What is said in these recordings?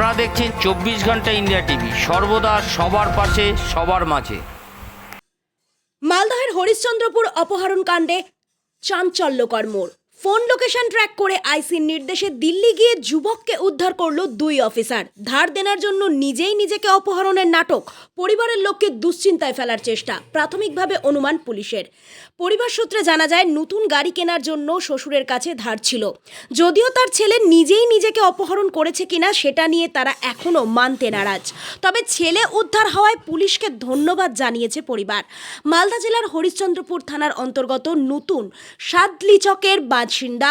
আপনারা দেখছেন চব্বিশ ঘণ্টা ইন্ডিয়া টিভি। সর্বদা সবার পাশে, সবার মাঝে। মালদহের হরিশ্চন্দ্রপুর অপহরণ কাণ্ডে চাঞ্চল্যকর মোড়। ফোন লোকেশন ট্র্যাক করে আইসির নির্দেশে দিল্লি গিয়ে যুবককে উদ্ধার করল দুই অফিসার। ধার দেনার জন্য নিজেই নিজেকে অপহরণের নাটক, পরিবারের লোককে দুশ্চিন্তায় ফেলার চেষ্টা, প্রাথমিকভাবে অনুমান পুলিশের। পরিবার সূত্রে জানা যায়, নতুন গাড়ি কেনার জন্য শ্বশুরের কাছে ধার ছিল। যদিও তার ছেলে নিজেই নিজেকে অপহরণ করেছে কিনা সেটা নিয়ে তারা এখনও মানতে নারাজ। তবে ছেলে উদ্ধার হওয়ায় পুলিশকে ধন্যবাদ জানিয়েছে পরিবার। মালদা জেলার হরিশ্চন্দ্রপুর থানার অন্তর্গত নতুন সাদলিচকের বাসিন্দা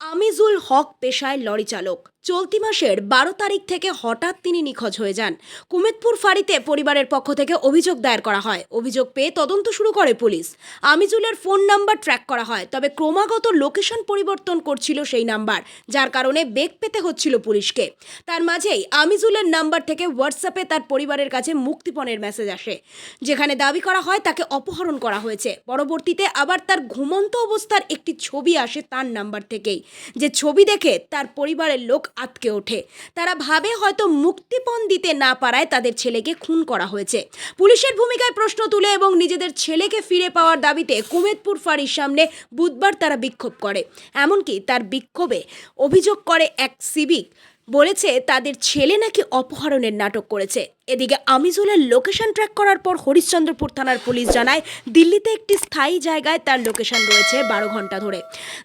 আমিজুল হক পেশায় লরি চালক চলতি মাসের বারো তারিখ থেকে হঠাৎ তিনি নিখোঁজ হয়ে যান। কুমেদপুর ফাঁড়িতে পরিবারের পক্ষ থেকে অভিযোগ দায়ের করা হয়। অভিযোগ পেয়ে তদন্ত শুরু করে পুলিশ। আমিজুলের ফোন নাম্বার ট্র্যাক করা হয়, তবে ক্রমাগত লোকেশন পরিবর্তন করছিল সেই নাম্বার, যার কারণে বেগ পেতে হচ্ছিল পুলিশকে। তার মাঝেই আমিজুলের নাম্বার থেকে হোয়াটসঅ্যাপে তার পরিবারের কাছে মুক্তিপণের মেসেজ আসে। যেখানে দাবি করা হয়, তাকে অপহরণ করা হয়েছে। পরবর্তীতে আবার তার ঘুমন্ত অবস্থার একটি ছবি আসে তার নাম্বার থেকেই। যে ছবি দেখে তার পরিবারের লোক আটকে ওঠে। তারা ভাবে হয়তো মুক্তিপণ দিতে না পারায় তাদের ছেলেকে খুন করা হয়েছে। পুলিশের ভূমিকায় প্রশ্ন তুলে এবং নিজেদের ছেলেকে ফিরে পাওয়ার দাবিতে কুমেদপুর ফাঁড়ির সামনে বুধবার তারা বিক্ষোভ করে। এমনকি তার বিক্ষোভে অভিযোগ করে এক সিভিক, বলেছে তাদের ছেলে নাকি অপহরণের নাটক করেছে। এদিকে আমিজুলের লোকেশন ট্র্যাক করার পর হরিশ্চন্দ্রপুর থানার পুলিশ জানায়, দিল্লিতে একটি স্থায়ী জায়গায় তার লোকেশন রয়েছে বারো ঘণ্টা ধরে।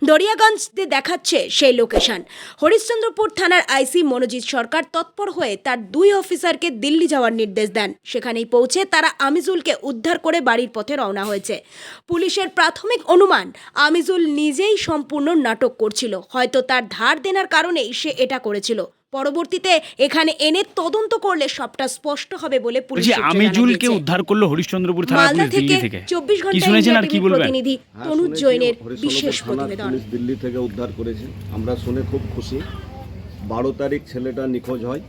দরিয়াগঞ্জে দেখাচ্ছে সেই লোকেশন। হরিশ্চন্দ্রপুর থানার আইসি মনোজিৎ সরকার তৎপর হয়ে তার দুই অফিসারকে দিল্লি যাওয়ার নির্দেশ দেন। সেখানেই পৌঁছে তারা আমিজুলকে উদ্ধার করে বাড়ির পথে রওনা হয়েছে। পুলিশের প্রাথমিক অনুমান, আমিজুল নিজেই সম্পূর্ণ নাটক করছিল। হয়তো তার ধার দেনার কারণেই সে এটা করেছিল। পরবর্তীতে এখানে এনে তদন্ত করলে সবটা স্পষ্ট হবে বলে পুলিশ জানা আমিজুলকে উদ্ধার করল হরিশ্চন্দ্রপুর থানা পুলিশ দিল্লি থেকে চব্বিশ কি ঘণ্টা শুনেছেন আর কি বলবেন? প্রতিনিধি হ্যাঁ, তনুজ জৈনের বিশেষ প্রতিবেদন। দিল্লি থেকে উদ্ধার করেছে। আমরা শুনে খুব খুশি। বারো তারিখ ছেলেটা নিখোঁজ হয়।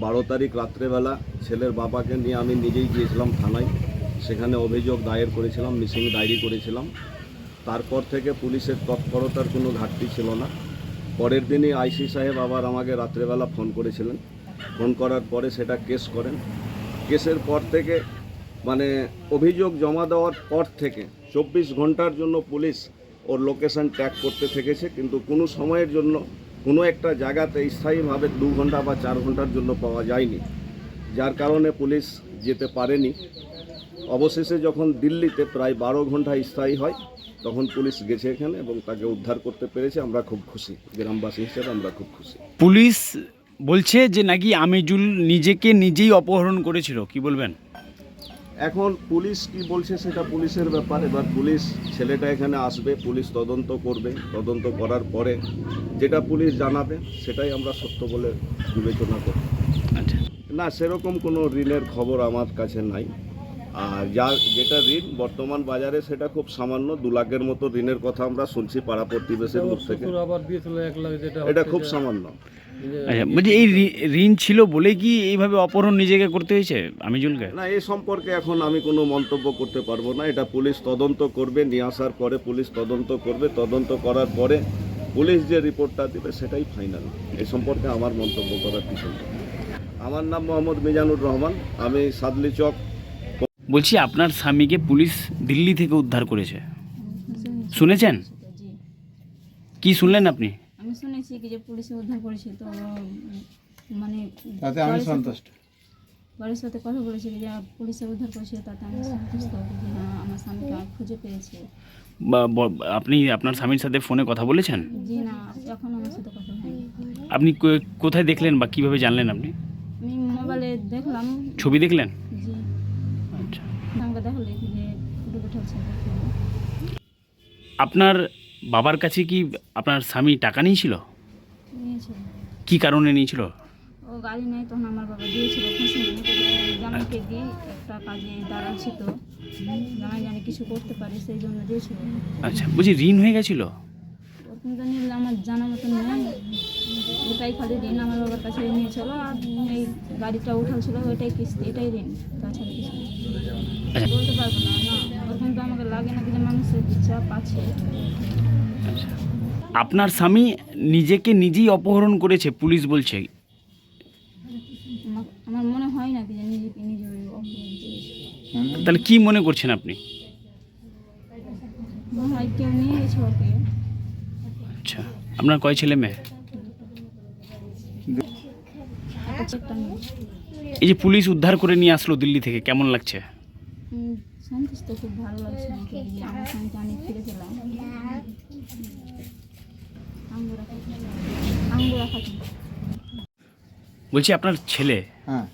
বারো তারিখ রাত্রেবেলা ছেলের বাবাকে নিয়ে আমি নিজেই গিয়েছিলাম থানায়। সেখানে অভিযোগ দায়ের করেছিলাম মিসিং ডায়েরি করেছিলাম। তারপর থেকে পুলিশের তৎপরতার কোনো ঘাটতি ছিল না। পরের দিনই আইসি সাহেব আবার আমাকে রাত্রেবেলা ফোন করেছিলেন। ফোন করার পরে সেটা কেস করেন। কেসের পর থেকে মানে অভিযোগ জমা দেওয়ার পর থেকে চব্বিশ ঘণ্টার জন্য পুলিশ ওর লোকেশন ট্র্যাক করতে থেকেছে, কিন্তু কোনো সময়ের জন্য কোনো একটা জায়গাতে স্থায়ীভাবে দু ঘণ্টা বা চার ঘণ্টার জন্য পাওয়া যায়নি। যার কারণে পুলিশ যেতে পারেনি। অবশেষে যখন দিল্লিতে প্রায় বারো ঘণ্টা স্থায়ী হয় তখন পুলিশ গেছে এখানে এবং তাকে উদ্ধার করতে পেরেছে। আমরা খুব খুশি। গ্রামবাসী হিসেবে আমরা খুব খুশি। পুলিশ বলছে যে নাকি আমিজুল নিজেকে নিজেই অপহরণ করেছিল। কি বলবেন? এখন পুলিশ কি বলছে সেটা পুলিশের ব্যাপার। এবার পুলিশ ছেলেটা এখানে আসবে পুলিশ তদন্ত করবে। তদন্ত করার পরে যেটা পুলিশ জানাবে সেটাই আমরা সত্য বলে বিবেচনা করব আচ্ছা। না সেরকম কোনো ঋণের খবর আমার কাছে নাই। আর যা যেটা ঋণ বর্তমান বাজারে সেটা খুব সামান্য দু লাখের মতো ঋণের কথা আমরা শুনছি পাড়া প্রতিবেশের মুখ থেকে। এটা খুব সামান্য। আচ্ছা বলছি এই ঋণ ছিল বলে কি এইভাবে অপহরণ নিজেকে করতে হয়েছে আমিজুলকে? না এই সম্পর্কে এখন আমি কোনো মন্তব্য করতে পারব না। এটা পুলিশ তদন্ত করবে নিয়ে আসার পরে পুলিশ তদন্ত করবে। তদন্ত করার পরে পুলিশ যে রিপোর্টটা দেবে সেটাই ফাইনাল। এই সম্পর্কে আমার মন্তব্য করার কিছু আমার নাম মোহাম্মদ মিজানুর রহমান। আমি সাদলি চক বলছি আপনার স্বামীকে পুলিশ দিল্লি থেকে উদ্ধার করেছে। শুনেছেন? কি শুনলেন আপনি? আমি শুনেছি কি যে পুলিশে উদ্ধার করেছে তো মানে তাতে আমি সন্তুষ্ট। বাড়ির সাথে কথা বলেছি যে পুলিশে উদ্ধার করেছে তাতে আমি সন্তুষ্ট যে না আমার স্বামীকে আমি খুঁজে পেয়েছি। বা আপনি আপনার স্বামীর সাথে ফোনে কথা বলেছেন? জি না এখন আমার সাথে কথা হয়নি। আপনি কোথায় দেখলেন বা কীভাবে জানলেন আপনি? আমি মোবাইলে দেখলাম। ছবি দেখলেন জি আচ্ছা সঙ্গে দেখালে কি যে ফুটে উঠেছে আপনার বাবার কাছে কি আপনার স্বামী টাকা নিয়েছিল? নিয়েছে কি কারণে নিয়েছিল? ও গাড়ি নেই তখন আমার বাবা দিয়েছিল। জামাইকে দিয়ে একটা কাজে দাঁড়াচ্ছি তো। জামাই জানি কিছু করতে পারি সেই জন্য দিয়েছিল। আচ্ছা বলছি ঋণ হয়ে গেছিল? আমার জানা মতন নেই। এটাই খালি ঋণ আমার বাবার কাছে নিয়েছিল আর এই গাড়িটা উঠালছিল ওইটাই কিস্তি এটাই ঋণ। তাছাড়া কিছু আচ্ছা। বলতে পারব না না। আমাকে লাগে না যে মানুষের চাপ আছে। আপনার স্বামী নিজেকে নিজেই অপহরণ করেছে পুলিশ বলছে। আমার- মনে হয় না যে নিজেকে নিজে তাহলে কি মনে করছেন আপনি? কেউ নিয়ে গেছে ওকে। আচ্ছা আপনার কয় ছেলে মেয়ে। এই যে পুলিশ উদ্ধার করে নিয়ে আসলো দিল্লি থেকে কেমন লাগছে? খুব ভালো লাগছে আমাকে যে আমার সঙ্গে আমি ফিরে পেলাম আঙ্গুরা আঙ্গুরা খাচ্ছি বলছি আপনার ছেলে হ্যাঁ।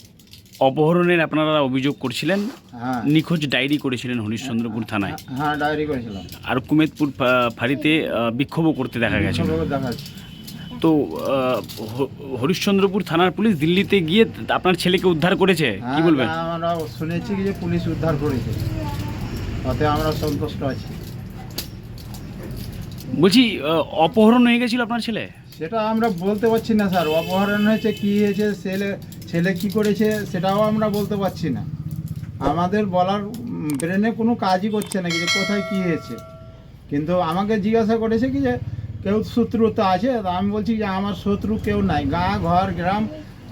অপহরণের আপনারা অভিযোগ করছিলেন? হ্যাঁ। নিখোঁজ ডায়েরি করেছিলেন হরিশ্চন্দ্রপুর থানায়। হ্যাঁ ডায়েরি করেছিলাম। আর কুমেদপুর ফাঁড়িতে বিক্ষোভও করতে দেখা গেছে। তো হরিশ্চন্দ্রপুর থানার পুলিশ দিল্লিতে গিয়ে আপনার ছেলেকে উদ্ধার করেছে? কি হ্যাঁ বলবেন? আমরা শুনেছি যে পুলিশ উদ্ধার করেছে। তাতে আমরা সন্তুষ্ট আছি। বলছি অপহরণ হয়ে গেছিল আপনার ছেলে? সেটা আমরা বলতে পারছি না স্যার। অপহরণ হয়েছে কি হয়েছে ছেলে ছেলে কি করেছে সেটাও আমরা বলতে পারছি না। আমাদের বলার ব্রেনে কোনো কাজই করছে না কি যে কোথায় কি হয়েছে। কিন্তু আমাকে জিজ্ঞাসা করেছে কি যে কেউ শত্রুতা আছে তা আমি বলছি যে আমার শত্রু কেউ নাই। গাঁ ঘর গ্রাম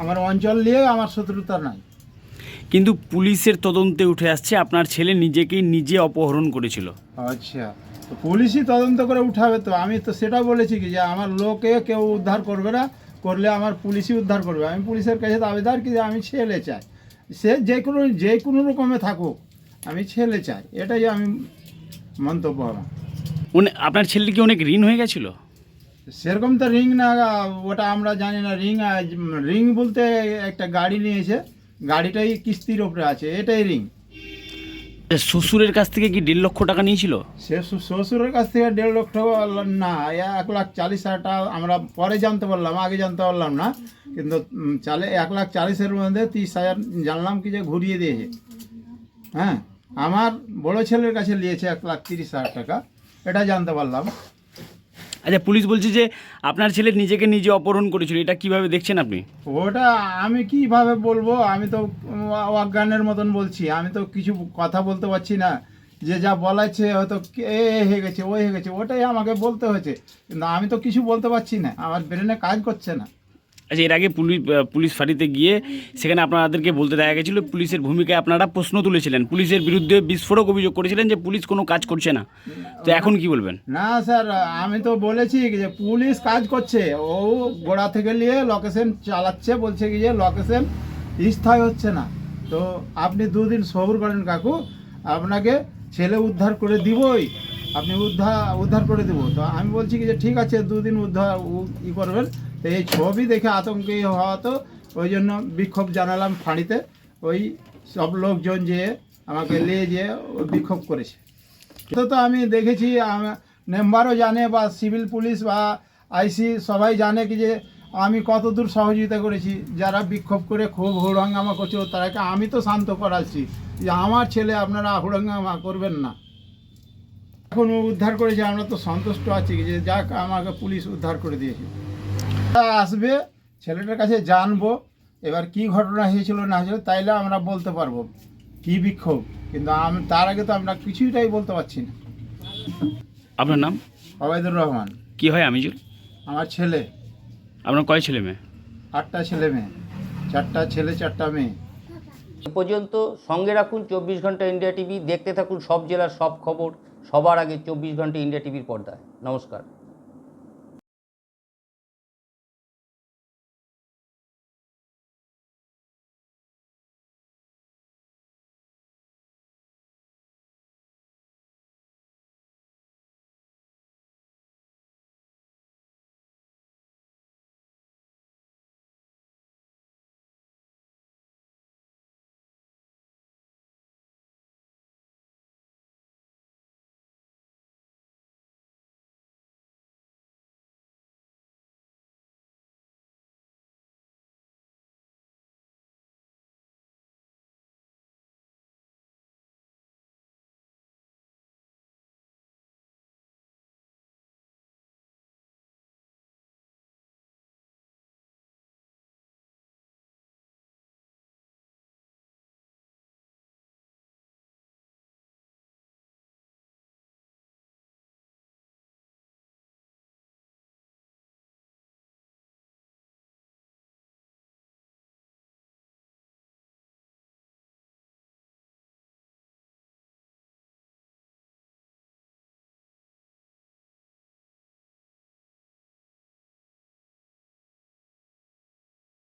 আমার অঞ্চল নিয়ে আমার শত্রুতা নাই। কিন্তু পুলিশের তদন্তে উঠে আসছে আপনার ছেলে নিজেকেই নিজে অপহরণ করেছিল। আচ্ছা তো পুলিশই তদন্ত করে উঠাবে তো। আমি তো সেটা বলেছি কি যে আমার লোকে কেউ উদ্ধার করবে না করলে আমার পুলিশই উদ্ধার করবে। আমি পুলিশের কাছে দাবিদার কি যে আমি ছেলে চাই। সে যে কোনো যে কোনো রকমে থাকুক আমি ছেলে চাই। এটাই আমি মন্তব্য আমার উনি আপনার ছেলে কি অনেক ঋণ হয়ে গেছিল? সেরকম তো রিং না ওটা আমরা জানি না। রিং রিং বলতে একটা গাড়ি নিয়েছে। গাড়িটাই কিস্তির ওপরে আছে এটাই রিং শ্বশুরের কাছ থেকে কি দেড় লক্ষ টাকা নিয়েছিল? সে শ্বশুরের কাছ থেকে দেড় লক্ষ টাকা না এক লাখ চালিশ হাজার টাকা আমরা পরে জানতে পারলাম আগে জানতে পারলাম না। কিন্তু চালে এক লাখ চালিশের মধ্যে তিরিশ হাজার জানলাম কি যে ঘুরিয়ে দিয়েছে। হ্যাঁ আমার বড় ছেলের কাছে নিয়েছে এক লাখ তিরিশ হাজার টাকা এটা জানতে পারলাম। আচ্ছা পুলিশ বলছে যে আপনার ছেলে নিজেকে নিজে অপহরণ করেছিল, এটা কীভাবে দেখছেন আপনি? ওটা আমি কীভাবে বলব? আমি তো অজ্ঞানের মতন বলছি। আমি তো কিছু কথা বলতে পারছি না। যে যা বলাচ্ছে হয়তো এ হয়ে গেছে ওই হয়ে গেছে, ওটাই আমাকে বলতে হয়েছে। কিন্তু আমি তো কিছু বলতে পারছি না। আমার ব্রেনে কাজ করছে না। আচ্ছা এর আগে পুলিশ পুলিশ ফাঁড়িতে গিয়ে সেখানে আপনাদেরকে বলতে দেখা গেছিল, পুলিশের ভূমিকায় আপনারা প্রশ্ন তুলেছিলেন। পুলিশের বিরুদ্ধে বিস্ফোরক অভিযোগ করেছিলেন যে পুলিশ কোনো কাজ করছে না। তো এখন কি বলবেন? না, স্যার, আমি তো বলেছি যে পুলিশ কাজ করছে। ও গোড়া থেকে নিয়ে লোকেশন চালাচ্ছে, বলছে কি যে লোকেশন স্থায়ী হচ্ছে না। তো আপনি দুদিন সবর করেন কাকু, আপনাকে ছেলে উদ্ধার করে দিবই। আপনি উদ্ধার উদ্ধার করে দেবো। তো আমি বলছি কি যে ঠিক আছে, দুদিন উদ্ধার ই করবেন। এই ছবি দেখে আতঙ্কে হওয়া তো, ওই জন্য বিক্ষোভ জানালাম ফাঁড়িতে। ওই সব লোকজন যে আমাকে নিয়ে যেয়ে বিক্ষোভ করেছে। তো তো আমি দেখেছি মেম্বারও জানে বা সিভিল পুলিশ বা আইসি সবাই জানে কি যে আমি কত দূর সহযোগিতা করেছি। যারা বিক্ষোভ করে খুব হুড়াঙ্গামা করছে, তারাকে আমি তো শান্ত করাচ্ছি। যে আমার ছেলে আপনারা হুড়াঙ্গামা করবেন না। এখন উদ্ধার করেছে, আমরা তো সন্তুষ্ট আছি যে যাক আমাকে পুলিশ উদ্ধার করে দিয়েছে। আসবে ছেলেটার কাছে জানব এবার কি ঘটনা হয়েছিল না হয়েছিল তাইলে আমরা বলতে পারব কি বিক্ষোভ। কিন্তু আমি তার আগে তো আমরা কিছুটাই বলতে পারছি না। আপনার নাম? অবায়দুর রহমান। কি হয় আমিজুল? আমার ছেলে। আপনার কয় ছেলে মেয়ে? আটটা ছেলে মেয়ে। চারটা ছেলে চারটা মেয়ে। এ পর্যন্ত সঙ্গে রাখুন চব্বিশ ঘণ্টা ইন্ডিয়া টিভি দেখতে থাকুন সব জেলার সব খবর সবার আগে চব্বিশ ঘণ্টা ইন্ডিয়া টিভির পর্দায়। নমস্কার।